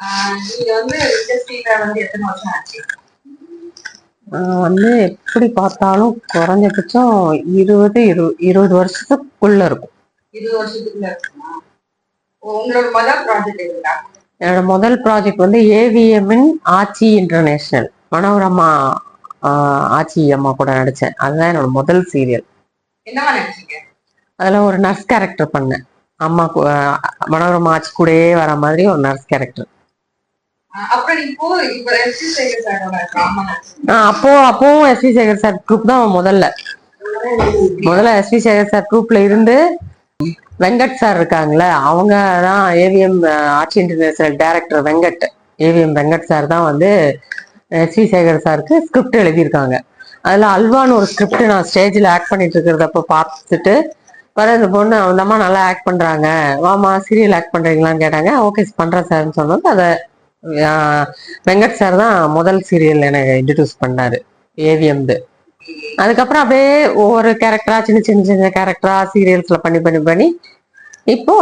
நீங்க வந்து இண்டஸ்ட்ரியில வந்து எத்தனை வருஷம் ஆச்சு? நான் வந்து எப்படி பார்த்தாலும் குறைஞ்சபட்சம் இருபது இரு இருபது வருஷத்துக்குள்ள இருக்கும். இருபது வருஷத்துக்குள்ள இருக்குமா? உங்களோட முதல் ப்ராஜெக்ட் எதுடா? என்னோட முதல் ப்ராஜெக்ட் வந்து ஏவிஎம்மின் ஆச்சி இன்டர்நேஷனல் மனோரமா ஆச்சி அம்மா கூட நடிச்சேன். அதுதான் என்னோட முதல் சீரியல் என்னவா அதுல ஒரு நர்ஸ் கேரக்டர் பண்ணேன். அம்மா மனோரமா ஆச்சி கூடயே வர மாதிரி ஒரு நர்ஸ் கேரக்டர் அப்போ அப்பவும் S V Sekhar sir group தான் முதல்ல. முதல்ல எஸ் வி சேகர் சார் குரூப்ல இருந்து வெங்கட் சார் இருக்காங்களே அவங்க தான் ஏவிஎம் ஆட்சி international director Venkat. AVM Venkat sir தான் வந்து எஸ் வி சேகர் சாருக்கு ஸ்கிரிப்ட் எழுதியிருக்காங்க. அதுல அல்வான்னு ஒரு ஸ்கிரிப்ட் நான் ஸ்டேஜில் ஆக்ட் பண்ணிட்டு இருக்கிறதப்ப பார்த்துட்டு வர இந்த பொண்ணு அந்த அம்மா நல்லா ஆக்ட் பண்றாங்க. வாமா சீரியல் ஆக்ட் பண்றீங்களான்னு கேட்டாங்க. ஓகே பண்றேன் சார்னு சொன்னது அதை வெங்கட் சார் தான் முதல் சீரியல் எனக்கு இன்ட்ரடியூஸ் பண்ணாரு. ஏவிஎம்து அதுக்கப்புறம் அப்படியே ஒவ்வொரு கேரக்டரா சின்ன சின்ன சின்ன கேரக்டரா சீரியல்ஸ்ல பண்ணி பண்ணி பண்ணி இப்போ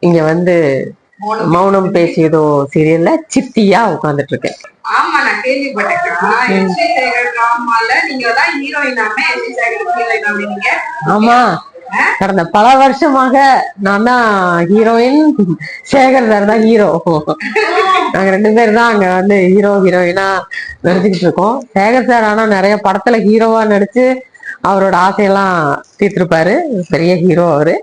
இங்க வந்து மௌனம் பேசியதோ சீரியல்ல சித்தியா உட்கார்ந்துட்டு இருக்கேன் ஆமா நான் கேள்விப்பட்டேன் ஆமா. கடந்த பல வருஷமாக நான் தான் ஹீரோயின் சேகர் சார் தான் ஹீரோ நாங்க ரெண்டு பேர் தான் அங்க வந்து ஹீரோ ஹீரோயினா நடிச்சுக்கிட்டு இருக்கோம். சேகர் சார் ஆனா நிறைய படத்துல ஹீரோவா நடிச்சு அவரோட ஆசையெல்லாம் தீர்த்திருப்பாரு. பெரிய ஹீரோ அவரு.